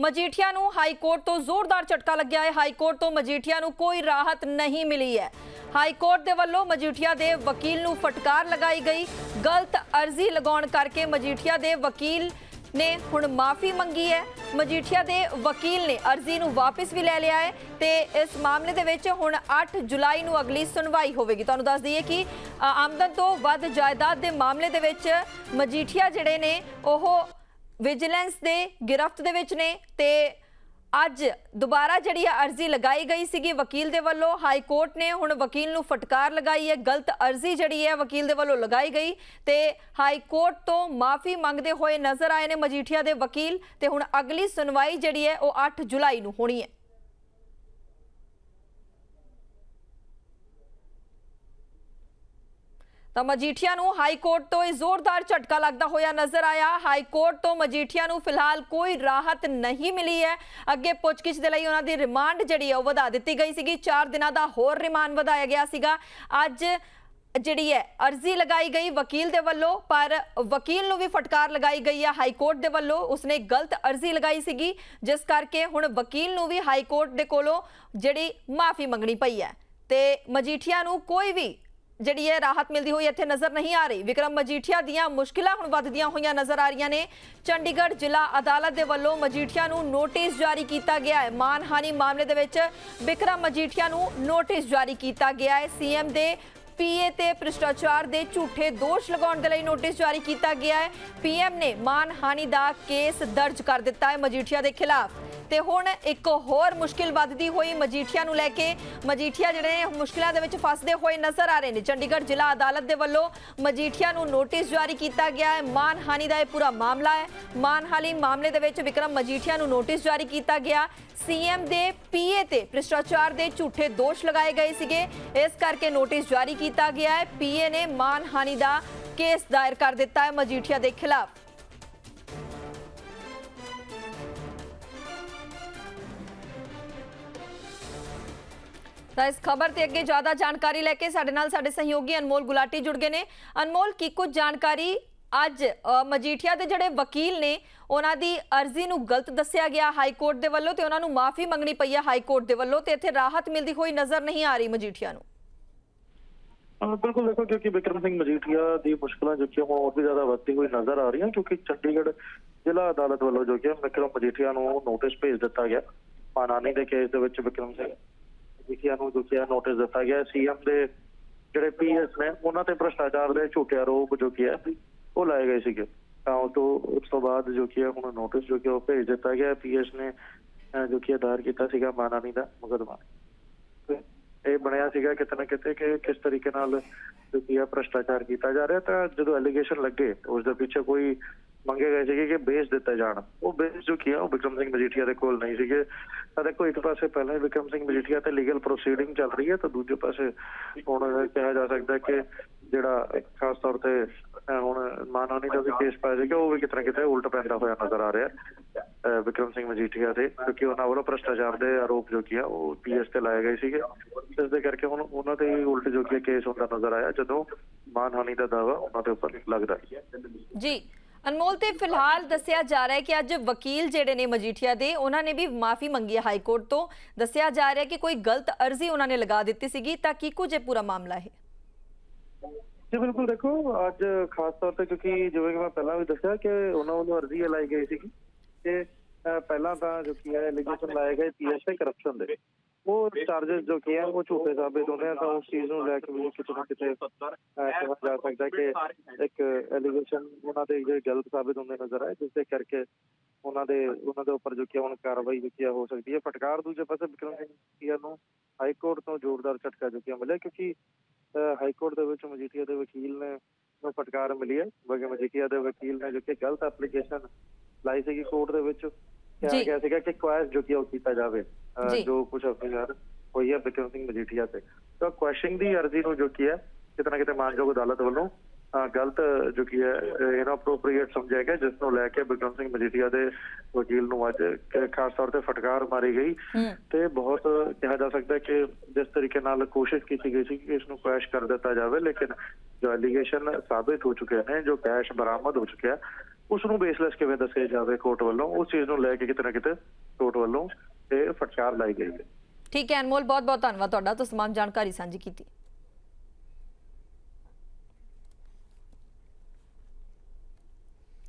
ਮਜੀਠੀਆ ਨੂੰ high court ਤੋਂ ਜ਼ੋਰਦਾਰ ਝਟਕਾ ਲੱਗਿਆ ਹੈ। ਹਾਈ ਕੋਰਟ ਤੋਂ ਮਜੀਠੀਆ ਨੂੰ ਕੋਈ ਰਾਹਤ ਨਹੀਂ ਮਿਲੀ ਹੈ। ਹਾਈ ਕੋਰਟ ਦੇ ਵੱਲੋਂ ਮਜੀਠੀਆ ਦੇ ਵਕੀਲ ਨੂੰ ਫਟਕਾਰ ਲਗਾਈ ਗਈ। ਗਲਤ ਅਰਜ਼ੀ ਲਗਾਉਣ ਕਰਕੇ ਮਜੀਠੀਆ ਦੇ ਵਕੀਲ ਨੇ ਹੁਣ ਮਾਫੀ ਮੰਗੀ ਹੈ। ਮਜੀਠੀਆ ਦੇ ਵਕੀਲ ਨੇ ਅਰਜ਼ੀ ਨੂੰ ਵਾਪਸ ਵੀ ਲੈ ਲਿਆ ਹੈ ਤੇ ਇਸ ਮਾਮਲੇ ਦੇ ਵਿੱਚ ਹੁਣ 8 ਜੁਲਾਈ ਨੂੰ ਅਗਲੀ ਸੁਣਵਾਈ ਹੋਵੇਗੀ। ਤੁਹਾਨੂੰ ਦੱਸ ਦਈਏ ਕਿ ਆਮਦਨ ਤੋਂ ਵੱਧ ਜਾਇਦਾਦ ਦੇ ਮਾਮਲੇ ਦੇ ਵਿੱਚ ਮਜੀਠੀਆ ਜਿਹੜੇ ਨੇ, ਉਹ ਵਿਜੀਲੈਂਸ ਦੇ ਗ੍ਰਿਫ਼ਤ ਦੇ ਵਿੱਚ ਨੇ ਤੇ ਅੱਜ ਦੁਬਾਰਾ ਜਿਹੜੀ ਹੈ ਅਰਜ਼ੀ ਲਗਾਈ ਗਈ ਸੀਗੀ ਵਕੀਲ ਦੇ ਵੱਲੋਂ, ਹਾਈ ਕੋਰਟ ਨੇ ਹੁਣ ਵਕੀਲ ਨੂੰ ਫਟਕਾਰ ਲਗਾਈ ਹੈ, ਗਲਤ ਅਰਜ਼ੀ ਜਿਹੜੀ ਹੈ ਵਕੀਲ ਦੇ ਵੱਲੋਂ ਲਗਾਈ ਗਈ ਤੇ ਹਾਈ ਕੋਰਟ ਤੋਂ ਮਾਫੀ ਮੰਗਦੇ ਹੋਏ ਨਜ਼ਰ ਆਏ ਨੇ ਮਜੀਠੀਆ ਦੇ ਵਕੀਲ ਤੇ ਹੁਣ ਅਗਲੀ ਸੁਣਵਾਈ ਜਿਹੜੀ ਹੈ ਉਹ 8 ਜੁਲਾਈ ਨੂੰ ਹੋਣੀ ਹੈ। ਤਾਂ ਮਜੀਠੀਆ ਨੂੰ ਹਾਈ ਕੋਰਟ ਤੋਂ ਇਹ ਜ਼ੋਰਦਾਰ ਝਟਕਾ ਲੱਗਦਾ ਹੋਇਆ ਨਜ਼ਰ ਆਇਆ। ਹਾਈ ਕੋਰਟ ਤੋਂ ਮਜੀਠੀਆ ਨੂੰ ਫਿਲਹਾਲ ਕੋਈ ਰਾਹਤ ਨਹੀਂ ਮਿਲੀ ਹੈ। ਅੱਗੇ ਪੁੱਛਗਿੱਛ ਦੇ ਲਈ ਉਹਨਾਂ ਦੀ ਰਿਮਾਂਡ ਜਿਹੜੀ ਹੈ ਉਹ ਵਧਾ ਦਿੱਤੀ ਗਈ ਸੀਗੀ। 4 ਦਿਨਾਂ ਦਾ ਹੋਰ ਰਿਮਾਂਡ ਵਧਾਇਆ ਗਿਆ ਸੀਗਾ। ਅੱਜ ਜਿਹੜੀ ਹੈ ਅਰਜ਼ੀ ਲਗਾਈ ਗਈ ਵਕੀਲ ਦੇ ਵੱਲੋਂ, ਪਰ ਵਕੀਲ ਨੂੰ ਵੀ ਫਟਕਾਰ ਲਗਾਈ ਗਈ ਹੈ ਹਾਈ ਕੋਰਟ ਦੇ ਵੱਲੋਂ। ਉਸਨੇ ਗਲਤ ਅਰਜ਼ੀ ਲਗਾਈ ਸੀਗੀ, ਜਿਸ ਕਰਕੇ ਹੁਣ ਵਕੀਲ ਨੂੰ ਵੀ ਹਾਈ ਕੋਰਟ ਦੇ ਕੋਲੋਂ ਜਿਹੜੀ ਮਾਫੀ ਮੰਗਣੀ ਪਈ ਹੈ। ਤੇ ਮਜੀਠੀਆ ਨੂੰ ਕੋਈ ਵੀ ਜਿਹੜੀ ਹੈ ਰਾਹਤ ਮਿਲਦੀ ਹੋਈ ਇੱਥੇ ਨਜ਼ਰ ਨਹੀਂ ਆ ਰਹੀ। ਵਿਕਰਮ ਮਜੀਠੀਆ ਦੀਆਂ ਮੁਸ਼ਕਿਲਾਂ ਹੁਣ ਵੱਧਦੀਆਂ ਹੋਈਆਂ ਨਜ਼ਰ ਆ ਰਹੀਆਂ ਨੇ। ਚੰਡੀਗੜ੍ਹ ਜ਼ਿਲ੍ਹਾ ਅਦਾਲਤ ਦੇ ਵੱਲੋਂ ਮਜੀਠੀਆ ਨੂੰ ਨੋਟਿਸ ਜਾਰੀ ਕੀਤਾ ਗਿਆ ਹੈ। ਮਾਨਹਾਨੀ ਮਾਮਲੇ ਦੇ ਵਿੱਚ ਵਿਕਰਮ ਮਜੀਠੀਆ ਨੂੰ ਨੋਟਿਸ ਜਾਰੀ ਕੀਤਾ ਗਿਆ ਹੈ। ਸੀਐਮ ਦੇ ਪੀਏ ਤੇ ਭ੍ਰਿਸ਼ਟਾਚਾਰ ਦੇ ਝੂਠੇ ਦੋਸ਼ ਲਗਾਉਣ ਦੇ ਲਈ ਨੋਟਿਸ ਜਾਰੀ ਕੀਤਾ ਗਿਆ ਹੈ। ਪੀਐਮ ਨੇ ਮਾਨਹਾਨੀ ਦਾ ਕੇਸ ਦਰਜ ਕਰ ਦਿੱਤਾ ਹੈ ਮਜੀਠੀਆ ਦੇ ਖਿਲਾਫ। ਤੇ ਹੁਣ ਇੱਕ ਹੋਰ ਮੁਸ਼ਕਿਲ ਵੱਧਦੀ ਹੋਈ ਮਜੀਠੀਆ ਨੂੰ ਲੈ ਕੇ ਮਜੀਠੀਆ ਜਿਹੜੇ ਨੇ ਮੁਸ਼ਕਿਲਾਂ ਦੇ ਵਿੱਚ ਫਸਦੇ ਹੋਏ ਨਜ਼ਰ ਆ ਰਹੇ ਨੇ। ਚੰਡੀਗੜ੍ਹ ਜ਼ਿਲ੍ਹਾ ਅਦਾਲਤ ਦੇ ਵੱਲੋਂ ਮਜੀਠੀਆ ਨੂੰ ਨੋਟਿਸ ਜਾਰੀ ਕੀਤਾ ਗਿਆ ਹੈ। ਮਾਨਹਾਨੀ ਦਾ ਇਹ ਪੂਰਾ ਮਾਮਲਾ ਹੈ। ਮਾਨਹਾਨੀ ਮਾਮਲੇ ਦੇ ਵਿੱਚ ਵਿਕਰਮ ਮਜੀਠੀਆ ਨੂੰ ਨੋਟਿਸ ਜਾਰੀ ਕੀਤਾ ਗਿਆ। ਸੀਐਮ ਦੇ ਪੀਏ ਤੇ ਭ੍ਰਿਸ਼ਟਾਚਾਰ ਦੇ ਝੂਠੇ ਦੋਸ਼ ਲਗਾਏ ਗਏ ਸੀਗੇ। ਇਸ ਕਰਕੇ ਨੋਟਿਸ ਜਾਰੀ ਕੀਤਾ ਗਿਆ ਹੈ। ਪੀਏ ਨੇ ਮਾਨਹਾਨੀ ਦਾ ਕੇਸ ਦਾਇਰ ਕਰ ਦਿੱਤਾ ਹੈ ਮਜੀਠੀਆ ਦੇ ਖਿਲਾਫ। ਤਾਂ ਇਸ ਖਬਰ ਤੇ ਅੱਗੇ ਜ਼ਿਆਦਾ ਜਾਣਕਾਰੀ ਲੈ ਕੇ ਸਾਡੇ ਨਾਲ ਸਾਡੇ ਸਹਿਯੋਗੀ ਅਨਮੋਲ ਗੁਲਾਟੀ ਜੁੜ ਗਏ ਨੇ। ਅਨਮੋਲ, ਕੀ ਕੁਝ ਜਾਣਕਾਰੀ ਅੱਜ ਮਜੀਠੀਆ ਦੇ ਜਿਹੜੇ ਵਕੀਲ ਨੇ, ਉਹਨਾਂ ਦੀ ਅਰਜ਼ੀ ਨੂੰ ਗਲਤ ਦੱਸਿਆ ਗਿਆ ਹਾਈ ਕੋਰਟ ਦੇ ਵੱਲੋਂ ਤੇ ਉਹਨਾਂ ਨੂੰ ਮਾਫੀ ਮੰਗਣੀ ਪਈ ਹੈ ਹਾਈ ਕੋਰਟ ਦੇ ਵੱਲੋਂ ਤੇ ਇੱਥੇ ਰਾਹਤ ਮਿਲਦੀ ਹੋਈ ਨਜ਼ਰ ਨਹੀਂ ਆ ਰਹੀ ਮਜੀਠੀਆ ਨੂੰ। ਬਿਲਕੁਲ ਦੇਖੋ ਕਿਉਂਕਿ ਵਿਕਰਮ ਸਿੰਘ ਮਜੀਠੀਆ ਦੀ ਮੁਸ਼ਕਲਾਂ ਜੋ ਕਿ ਹੁਣ ਹੋਰ ਵੀ ਜ਼ਿਆਦਾ ਵੱਧਦੀ ਹੋਈ ਨਜ਼ਰ ਆ ਰਹੀਆਂ ਕਿਉਂਕਿ ਚੰਡੀਗੜ੍ਹ ਜ਼ਿਲ੍ਹਾ ਅਦਾਲਤ ਵੱਲੋਂ ਜੋ ਕਿ ਵਿਕਰਮ ਮਜੀਠੀਆ ਨੂੰ ਨੋਟਿਸ ਭੇਜ ਦਿੱਤਾ ਗਿਆ। ਪਾਨਾਨੀ ਦੇ ਕੇਸ ਦੇ ਵਿੱਚ ਵਿਕਰਮ ਸਿੰਘ ਮਜੀਠੀਆ ਨੂੰ ਜੋ ਕਿ ਨੋਟਿਸ ਦਿੱਤਾ ਗਿਆ। ਸੀਐਮ ਦੇ ਜਿਹੜੇ ਪੀਐਸ ਨੇ, ਉਹਨਾਂ ਤੇ ਭ੍ਰਸ਼ਟਾਚਾਰ ਦੇ ਝੂਠੇ ਆਰੋਪ ਜੋ ਕਿ ਉਹ ਲਾਏ ਗਏ ਸੀਗੇ। ਤਾਂ ਉਹ ਤੋਂ, ਉਸ ਤੋਂ ਬਾਅਦ ਜੋ ਕਿ ਹੁਣ ਨੋਟਿਸ ਜੋ ਕਿ ਉਹ ਭੇਜ ਦਿੱਤਾ ਗਿਆ। ਪੀਐਸ ਨੇ ਜੋ ਕਿ ਦਾਇਰ ਕੀਤਾ ਸੀਗਾ ਮਾਨਾਨੀ ਦਾ ਮੁਕੱਦਮਾ। ਇਹ ਬਣਿਆ ਸੀਗਾ ਕਿਤੇ ਨਾ ਕਿਤੇ ਕਿ ਕਿਸ ਤਰੀਕੇ ਨਾਲ ਜੋ ਕਿ ਹੈ, ਭ੍ਰਸ਼ਟਾਚਾਰ ਕੀਤਾ ਜਾ ਰਿਹਾ। ਤਾਂ ਜਦੋਂ ਐਲੀਗੇਸ਼ਨ ਲੱਗੇ, ਉਸ ਦੇ ਪਿੱਛੇ ਕੋਈ ਮੰਗੇ ਗਏ ਸੀਗੇ ਕਿ ਬੇਸ ਦਿੱਤਾ ਜਾਣ। ਉਹ ਬੇਸ ਜੋ ਕੀ ਉਹ ਵਿਕਰਮ ਸਿੰਘ ਮਜੀਠੀਆ ਦੇ ਕੋਲ ਨਹੀਂ ਸੀਗੇ। ਤਾਂ ਦੇਖੋ, ਇੱਕ ਪਾਸੇ ਪਹਿਲਾਂ ਹੀ ਵਿਕਰਮ ਸਿੰਘ ਮਜੀਠੀਆ ਤੇ ਲੀਗਲ ਪ੍ਰੋਸੀਡਿੰਗ ਚੱਲ ਰਹੀ ਹੈ, ਤਾਂ ਦੂਜੇ ਪਾਸੇ ਹੁਣ ਕਿਹਾ ਜਾ ਸਕਦਾ ਕਿ ਜਿਹੜਾ ਖਾਸ ਤੌਰ ਤੇ ਹੁਣ ਮਾਨਹਾਨੀ ਦਾ ਵੀ ਕੇਸ ਪਾਇਆ ਜਾਏਗਾ ਉਹ ਵੀ ਕਿਤੇ ਕਿਤੇ ਉਲਟ ਪੈਂਦਾ ਹੋਇਆ ਨਜ਼ਰ ਆ ਰਿਹਾ। ਹੈ ਵਿਕਰਮ ਸਿੰਘ ਮਜੀਠੀਆ ਤੇ ਕਿਉਂਕਿ ਉਹਨਾਂ ਵੱਲੋਂ ਭ੍ਰਸ਼ਟਾਚਾਰ ਦੇ ਆਰੋਪ ਜੋ ਕੀ ਆ ਉਹ ਪੀਐਸ ਤੇ ਲਾਏ ਗਏ ਸੀਗੇ। ਇਸ ਦੇ ਕਰਕੇ ਹੁਣ ਉਹਨਾਂ ਤੇ ਹੀ ਉਲਟ ਜੋ ਕੀ ਕੇਸ ਹੁੰਦਾ ਨਜ਼ਰ ਆਇਆ, ਜਦੋਂ ਮਾਨਹਾਨੀ ਦਾ ਦਾਵਾ ਉਹਨਾਂ ਦੇ ਉੱਪਰ ਲੱਗਦਾ। ਜੀ ਅਨਮੋਲ, ਤੇ ਫਿਲਹਾਲ ਦੱਸਿਆ ਜਾ ਰਿਹਾ ਹੈ ਕਿ ਅੱਜ ਵਕੀਲ ਜਿਹੜੇ ਨੇ ਮਜੀਠੀਆ ਦੇ, ਉਹਨਾਂ ਨੇ ਵੀ ਮਾਫੀ ਮੰਗੀ ਹੈ ਹਾਈ ਕੋਰਟ ਤੋਂ। ਦੱਸਿਆ ਜਾ ਰਿਹਾ ਹੈ ਕਿ ਕੋਈ ਗਲਤ ਅਰਜ਼ੀ ਉਹਨਾਂ ਨੇ ਲਗਾ ਦਿੱਤੀ ਸੀਗੀ, ਤਾਂ ਕੀ ਕੁਝ ਇਹ ਪੂਰਾ ਮਾਮਲਾ ਹੈ? ਜੀ, ਬਿਲਕੁਲ ਦੇਖੋ, ਅੱਜ ਖਾਸ ਤੌਰ ਤੇ ਕਿਉਂਕਿ ਜਿਵੇਂ ਕਿ ਮੈਂ ਪਹਿਲਾਂ ਵੀ ਦੱਸਿਆ ਕਿ ਉਹਨਾਂ ਵੱਲੋਂ ਅਰਜ਼ੀ ਲਾਈ ਗਈ ਸੀ ਕਿ ਪਹਿਲਾਂ ਤਾਂ ਜੋ ਕੀ ਹੈ ਐਲੀਗੇਸ਼ਨ ਲਾਏ ਗਏ ਪੀਐਸ ਕਰਪਸ਼ਨ ਦੇ। ਉਹ ਚਾਰजेस ਜੋ ਕੀ ਹੈ, ਉਹ ਝੂਠੇ ਸਾਬਿਤ ਹੁੰਦੇ ਆ, ਤਾਂ ਉਸ ਚੀਜ਼ ਨੂੰ ਲੈ ਕੇ ਵੀ ਕਿਤੇ ਨਾ ਕਿਤੇ ਕਿਹਾ ਜਾ ਸਕਦਾ ਕਿ ਇੱਕ ਐਲੀਗੇਸ਼ਨ ਉਹਨਾਂ ਦੇ ਜਿਹੜੇ ਗਲਤ ਸਾਬਿਤ ਹੁੰਦੇ ਨਜ਼ਰ ਆਏ, ਜਿਸ ਦੇ ਕਰਕੇ ਉਹਨਾਂ ਦੇ ਉਹਨਾਂ ਦੇ ਉੱਪਰ ਜੋ ਕੀ ਹੁਣ ਕਾਰਵਾਈ ਜੋ ਕੀ ਹੋ ਸਕਦੀ ਹੈ। ਫਟਕਾਰ ਦੂਜੇ ਪਾਸੇ ਵਿਕਰਮ ਸਿੰਘ ਮਜੀਠੀਆ ਨੂੰ ਹਾਈ ਕੋਰਟ ਤੋਂ ਜ਼ੋਰਦਾਰ ਝਟਕਾ ਜੋ ਕੀ ਮਿਲਿਆ, ਕਿਉਂਕਿ ਹਾਈ ਕੋਰਟ ਦੇ ਵਿੱਚ ਮਜੀਠੀਆ ਦੇ ਵਕੀਲ ਨੇ ਨੂੰ ਫਟਕਾਰ ਮਿਲੀ ਹੈ। ਬਗੇ ਮਜੀਠੀਆ ਦੇ ਵਕੀਲ ਨੇ ਜੋ ਕਿ ਗਲਤ ਐਪਲੀਕੇਸ਼ਨ ਲਾਈ ਸੀਗੀ ਕੋਰਟ ਦੇ ਵਿੱਚ। ਕਿਹਾ। ਗਿਆ ਸੀਗਾ ਕਿ ਕੁਐਸ਼ ਜੋ ਕਿ ਉਹ ਕੀਤਾ ਜਾਵੇ ਜੀ। ਕੁਝ ਅਫਸਰ ਹੋਈ ਹੈ ਬਿਕਰਮ ਸਿੰਘ ਮਜੀਠੀਆ ਤੇ ਤਾਂ ਕੁਐਸ਼ਿੰਗ ਦੀ ਅਰਜ਼ੀ ਨੂੰ ਜੋ ਕੀ ਹੈ ਕਿਤੇ ਨਾ ਕਿਤੇ ਮਾਨਯੋਗ ਅਦਾਲਤ ਵੱਲੋਂ ਗਲਤ ਜੋ ਕੀ ਹੈ ਇਨਅਪਰੋਪਰੀਏਟ ਸਮਝਿਆ ਗਿਆ ਜਿਸ ਨੂੰ ਲੈ ਕੇ ਬਿਕਰਮ ਸਿੰਘ ਮਜੀਠੀਆ ਦੇ ਵਕੀਲ ਨੂੰ ਅੱਜ ਖਾਸ ਤੌਰ ਤੇ ਫਟਕਾਰ ਮਾਰੀ ਗਈ ਤੇ ਬਹੁਤ ਕਿਹਾ ਜਾ ਸਕਦਾ ਹੈ ਕਿ ਜਿਸ ਤਰੀਕੇ ਨਾਲ ਕੋਸ਼ਿਸ਼ ਕੀਤੀ ਗਈ ਸੀ ਕਿ ਇਸ ਨੂੰ ਕੈਸ਼ ਕਰ ਦਿੱਤਾ ਜਾਵੇ ਲੇਕਿਨ ਜੋ ਐਲੀਗੇਸ਼ਨ ਸਾਬਿਤ ਹੋ ਚੁੱਕੇ ਨੇ ਜੋ ਕੈਸ਼ ਬਰਾਮਦ ਹੋ ਚੁੱਕਿਆ ਉਸ ਨੂੰ ਬੇਸਲੈਸ ਕਿਵੇਂ ਦੱਸਿਆ ਜਾਵੇ ਕੋਰਟ ਵੱਲੋਂ? ਉਸ ਚੀਜ਼ ਨੂੰ ਲੈ ਕੇ ਕਿਤੇ ਨਾ ਕਿਤੇ ਕੋਰਟ ਵੱਲੋਂ ਇਹ ਫਟਕਾਰ ਲਾਈ ਗਈ ਹੈ ਠੀਕ ਹੈ ਅਨਮੋਲ ਬਹੁਤ ਬਹੁਤ ਧੰਨਵਾਦ ਤੁਹਾਡਾ। ਤੁਸੀਂ ਤਮਾਮ ਜਾਣਕਾਰੀ ਸਾਂਝੀ ਕੀਤੀ।